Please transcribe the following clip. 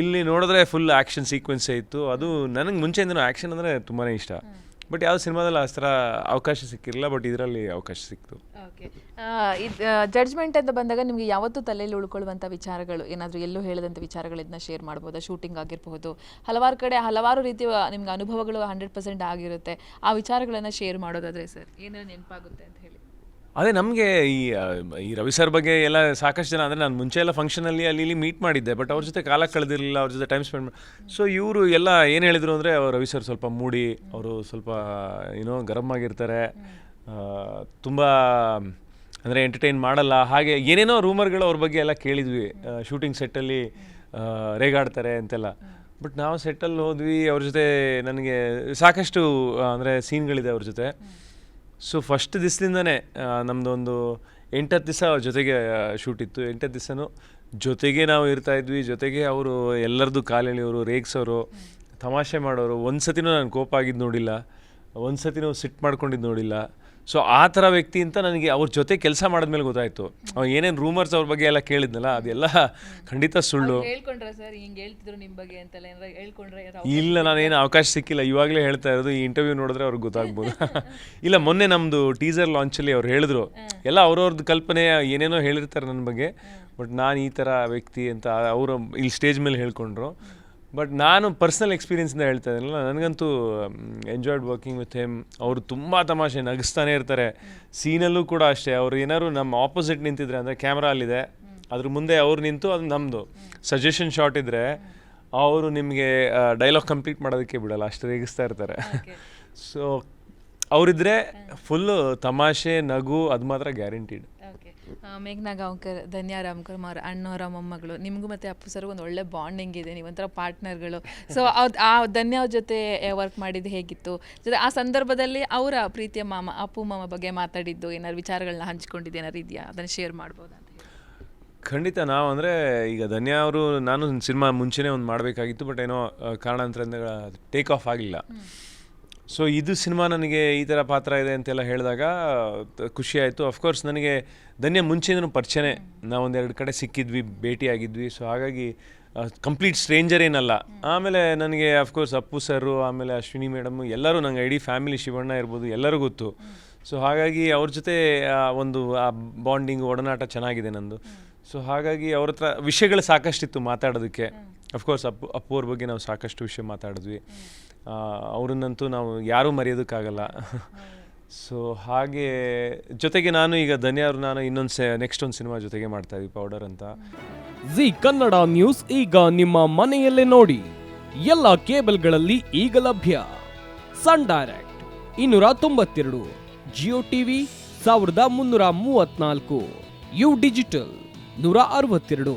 ಇಲ್ಲಿ ನೋಡಿದ್ರೆ full action ಸೀಕ್ವೆನ್ಸೇ ಇತ್ತು. ಅದು ನನಗೆ ಮುಂಚೆಯಿಂದನೂ ಆ್ಯಕ್ಷನ್ ಅಂದರೆ ತುಂಬಾ ಇಷ್ಟ. ಬಟ್ ಯಾವ ಸಿನಿಮಾದಲ್ಲಿ ಆ ಥರ ಅವಕಾಶ ಸಿಕ್ಕಿರಲಿಲ್ಲ ಬಟ್ ಇದರಲ್ಲಿ ಅವಕಾಶ ಸಿಕ್ತು. ಓಕೆ ಇದು ಜಡ್ಜ್ಮೆಂಟ್ ಅಂತ ಬಂದಾಗ ನಿಮಗೆ ಯಾವತ್ತೂ ತಲೆಯಲ್ಲಿ ಉಳ್ಕೊಳ್ಳುವಂಥ ವಿಚಾರಗಳು ಏನಾದರೂ ಎಲ್ಲೂ ಹೇಳದಂಥ ವಿಚಾರಗಳು ಇದನ್ನ ಶೇರ್ ಮಾಡ್ಬೋದಾ? ಶೂಟಿಂಗ್ ಆಗಿರಬಹುದು. ಹಲವಾರು ಕಡೆ ಹಲವಾರು ರೀತಿಯ ನಿಮ್ಗೆ ಅನುಭವಗಳು ಹಂಡ್ರೆಡ್ ಪರ್ಸೆಂಟ್ ಆಗಿರುತ್ತೆ. ಆ ವಿಚಾರಗಳನ್ನು ಶೇರ್ ಮಾಡೋದಾದ್ರೆ ಸರ್ ಏನೇನು ನೆನಪಾಗುತ್ತೆ ಅಂತ ಹೇಳಿ. ಅದೇ ನಮಗೆ ಈ ಈ ರವಿ ಸರ್ ಬಗ್ಗೆ ಎಲ್ಲ ಸಾಕಷ್ಟು ಜನ, ಅಂದರೆ ನಾನು ಮುಂಚೆ ಎಲ್ಲ ಫಂಕ್ಷನಲ್ಲಿ ಅಲ್ಲಿ ಇಲ್ಲಿ ಮೀಟ್ ಮಾಡಿದ್ದೆ ಬಟ್ ಅವ್ರ ಜೊತೆ ಕಾಲ ಕಳೆದಿರಲಿಲ್ಲ, ಅವ್ರ ಜೊತೆ ಟೈಮ್ ಸ್ಪೆಂಡ್ ಸೊ ಇವರು ಎಲ್ಲ ಏನು ಹೇಳಿದರು ಅಂದರೆ ರವಿ ಸರ್ ಸ್ವಲ್ಪ ಮೂಡಿ, ಅವರು ಸ್ವಲ್ಪ, ಏನೋ ಗರಮ್ ಆಗಿರ್ತಾರೆ ತುಂಬ, ಅಂದರೆ ಎಂಟರ್ಟೈನ್ ಮಾಡಲ್ಲ, ಹಾಗೆ ಏನೇನೋ ರೂಮರ್ಗಳು ಅವ್ರ ಬಗ್ಗೆ ಎಲ್ಲ ಕೇಳಿದ್ವಿ ಶೂಟಿಂಗ್ ಸೆಟ್ಟಲ್ಲಿ ರೇಗಾಡ್ತಾರೆ ಅಂತೆಲ್ಲ. ಬಟ್ ನಾವು ಸೆಟ್ಟಲ್ಲಿ ಹೋದ್ವಿ, ಅವ್ರ ಜೊತೆ ನನಗೆ ಸಾಕಷ್ಟು ಅಂದರೆ ಸೀನ್ಗಳಿದೆ ಅವ್ರ ಜೊತೆ. ಸೊ ಫಸ್ಟ್ ದಿವಸದಿಂದನೇ ನಮ್ಮದು ಒಂದು ಎಂಟತ್ತು ದಿವಸ ಜೊತೆಗೆ ಶೂಟ್ ಇತ್ತು. ಎಂಟತ್ತು ದಿವಸನೂ ಜೊತೆಗೆ ನಾವು ಇರ್ತಾ ಇದ್ವಿ. ಜೊತೆಗೆ ಅವರು ಎಲ್ಲರದ್ದು ಕಾಲೆಳೆಯೋರು ರೇಗ್ಸೋರು ತಮಾಷೆ ಮಾಡೋರು. ಒಂದು ಸತಿನೂ ನಾನು ಕೋಪ ಆಗಿದ್ದು ನೋಡಿಲ್ಲ. ಒಂದು ಸತಿನೂ ಸಿಟ್ಟು ಮಾಡ್ಕೊಂಡಿದ್ದು ನೋಡಿಲ್ಲ. ಸೊ ಆ ಥರ ವ್ಯಕ್ತಿ ಅಂತ ನನಗೆ ಅವ್ರ ಜೊತೆ ಕೆಲಸ ಮಾಡಿದ್ಮೇಲೆ ಗೊತ್ತಾಯಿತು. ಅವ್ರು ಏನೇನು ರೂಮರ್ಸ್ ಅವ್ರ ಬಗ್ಗೆ ಎಲ್ಲ ಕೇಳಿದ್ನಲ್ಲ ಅದೆಲ್ಲ ಖಂಡಿತ ಸುಳ್ಳು. ಹೇಳ್ಕೊಂಡ್ರೆ ಸರ್ ಹಿಂಗೆ ಹೇಳ್ತಿದ್ರು ನಿಮ್ಮ ಬಗ್ಗೆ ಅಂತೆಲ್ಲ ಏನಾರ ಹೇಳ್ಕೊಂಡ್ರೆ ಇಲ್ಲ ನಾನೇನು ಅವಕಾಶ ಸಿಕ್ಕಿಲ್ಲ. ಇವಾಗಲೇ ಹೇಳ್ತಾ ಇರೋದು ಈ ಇಂಟರ್ವ್ಯೂ ನೋಡಿದ್ರೆ ಅವ್ರಿಗೆ ಗೊತ್ತಾಗ್ಬೋದು. ಇಲ್ಲ ಮೊನ್ನೆ ನಮ್ಮದು ಟೀಸರ್ ಲಾಂಚಲ್ಲಿ ಅವ್ರು ಹೇಳಿದ್ರು. ಎಲ್ಲ ಅವ್ರವ್ರದ್ದು ಕಲ್ಪನೆ ಏನೇನೋ ಹೇಳಿರ್ತಾರೆ ನನ್ನ ಬಗ್ಗೆ. ಬಟ್ ನಾನು ಈ ಥರ ವ್ಯಕ್ತಿ ಅಂತ ಅವರು ಇಲ್ಲಿ ಸ್ಟೇಜ್ ಮೇಲೆ ಹೇಳ್ಕೊಂಡ್ರು. ಬಟ್ ನಾನು ಪರ್ಸ್ನಲ್ ಎಕ್ಸ್ಪೀರಿಯನ್ಸಿಂದ ಹೇಳ್ತಾ ಇದ್ದೀನಲ್ಲ ನನಗಂತೂ ಎಂಜಾಯ್ಡ್ ವರ್ಕಿಂಗ್ ವಿತ್ ಹೇಮ್ ಅವರು ತುಂಬ ತಮಾಷೆ ನಗಿಸ್ತಾನೆ ಇರ್ತಾರೆ. ಸೀನಲ್ಲೂ ಕೂಡ ಅಷ್ಟೇ ಅವ್ರು ಏನಾದ್ರು ನಮ್ಮ ಆಪೋಸಿಟ್ ನಿಂತಿದ್ರೆ ಅಂದರೆ ಕ್ಯಾಮ್ರಾ ಅಲ್ಲಿದೆ. ಅದ್ರ ಮುಂದೆ ಅವ್ರು ನಿಂತು ಅದು ನಮ್ಮದು ಸಜೆಷನ್ ಶಾಟ್ ಇದ್ದರೆ ಅವರು ನಿಮಗೆ ಡೈಲಾಗ್ ಕಂಪ್ಲೀಟ್ ಮಾಡೋದಕ್ಕೆ ಬಿಡಲ್ಲ ಅಷ್ಟು ರೇಗಿಸ್ತಾ ಇರ್ತಾರೆ. ಸೊ ಅವರಿದ್ರೆ ಫುಲ್ಲು ತಮಾಷೆ ನಗು ಅದು ಮಾತ್ರ ಗ್ಯಾರಂಟಿಡ್ ಓಕೆ. ಮೇಘನಾ ಗಾಂವ್ಕರ್ ಧನ್ಯಾ ರಾಮ್ಕರ್ ಅವ್ರ ಅಣ್ಣವರ ಮೊಮ್ಮಗಳು ನಿಮಗೂ ಮತ್ತೆ ಅಪ್ಪು ಸರ್ ಒಂದು ಒಳ್ಳೆ ಬಾಂಡಿಂಗ್ ಇದೆ ನೀವಂತರ ಪಾರ್ಟ್ನರ್ಗಳು ಸೊ ಅದು ಆ ಧನ್ಯ ಅವ್ರ ಜೊತೆ ವರ್ಕ್ ಮಾಡಿದ್ದು ಹೇಗಿತ್ತು? ಜೊತೆ ಆ ಸಂದರ್ಭದಲ್ಲಿ ಅವರ ಪ್ರೀತಿಯ ಮಾಮ ಅಪ್ಪು ಮಾಮ ಬಗ್ಗೆ ಮಾತಾಡಿದ್ದು ಏನಾದ್ರು ವಿಚಾರಗಳನ್ನ ಹಂಚ್ಕೊಂಡಿದ್ದು ಏನಾರು ಇದೆಯಾ? ಅದನ್ನು ಶೇರ್ ಮಾಡ್ಬೋದಾ ಖಂಡಿತ ನಾವು ಅಂದರೆ ಈಗ ಧನ್ಯಾ ಅವರು ನಾನು ಸಿನಿಮಾ ಮುಂಚೆನೇ ಒಂದು ಮಾಡಬೇಕಾಗಿತ್ತು ಬಟ್ ಏನೋ ಕಾರಣಾಂತರದಿಂದ ಟೇಕ್ ಆಫ್ ಆಗಲಿಲ್ಲ. ಸೊ ಇದು ಸಿನಿಮಾ ನನಗೆ ಈ ಥರ ಪಾತ್ರ ಇದೆ ಅಂತೆಲ್ಲ ಹೇಳಿದಾಗ ಖುಷಿ ಆಯಿತು. ಅಫ್ಕೋರ್ಸ್ ನನಗೆ ಧನ್ಯ ಮುಂಚೆನೂ ಪರಿಚಯನೇ. ನಾವು ಒಂದೆರಡು ಕಡೆ ಸಿಕ್ಕಿದ್ವಿ, ಭೇಟಿಯಾಗಿದ್ವಿ. ಸೊ ಹಾಗಾಗಿ ಕಂಪ್ಲೀಟ್ ಸ್ಟ್ರೇಂಜರ್ ಏನಲ್ಲ. ಆಮೇಲೆ ನನಗೆ ಅಫ್ಕೋರ್ಸ್ ಅಪ್ಪು ಸರು, ಆಮೇಲೆ ಅಶ್ವಿನಿ ಮೇಡಮ್, ಎಲ್ಲರೂ ನಂಗೆ ಇಡೀ ಫ್ಯಾಮಿಲಿ ಶಿವಣ್ಣ ಇರ್ಬೋದು, ಎಲ್ಲರೂ ಗೊತ್ತು. ಸೊ ಹಾಗಾಗಿ ಅವ್ರ ಜೊತೆ ಒಂದು, ಆ ಬಾಂಡಿಂಗ್ ಒಡನಾಟ ಚೆನ್ನಾಗಿದೆ ನಂದು. ಸೊ ಹಾಗಾಗಿ ಅವ್ರ ಹತ್ರ ವಿಷಯಗಳು ಸಾಕಷ್ಟಿತ್ತು ಮಾತಾಡೋದಕ್ಕೆ. ಅಫ್ಕೋರ್ಸ್ ಅಪ್ಪು ಅಪ್ಪು ಅವ್ರ ಬಗ್ಗೆ ನಾವು ಸಾಕಷ್ಟು ವಿಷಯ ಮಾತಾಡಿದ್ವಿ. ಅವ್ರನ್ನಂತೂ ನಾವು ಯಾರೂ ಮರೆಯೋದಕ್ಕಾಗಲ್ಲ. ಸೊ ಹಾಗೆ ಜೊತೆಗೆ ನಾನು ಈಗ ಧನ್ಯಾರು ನಾನು ಇನ್ನೊಂದು ಸೆ ನೆಕ್ಸ್ಟ್ ಒಂದು ಸಿನಿಮಾ ಜೊತೆಗೆ ಮಾಡ್ತಾ ಇದ್ವಿ ಪೌಡರ್ ಅಂತ. ಜಿ ಕನ್ನಡ ನ್ಯೂಸ್ ಈಗ ನಿಮ್ಮ ಮನೆಯಲ್ಲೇ ನೋಡಿ. ಎಲ್ಲ ಕೇಬಲ್ಗಳಲ್ಲಿ ಈಗ ಲಭ್ಯ. ಸನ್ ಡೈರೆಕ್ಟ್ ಇನ್ನೂರ ತೊಂಬತ್ತೆರಡು ಜಿಯೋ ಟಿವಿ ಸಾವಿರದ ಮುನ್ನೂರ ಮೂವತ್ನಾಲ್ಕು ಯು ಡಿಜಿಟಲ್ ನೂರ ಅರವತ್ತೆರಡು.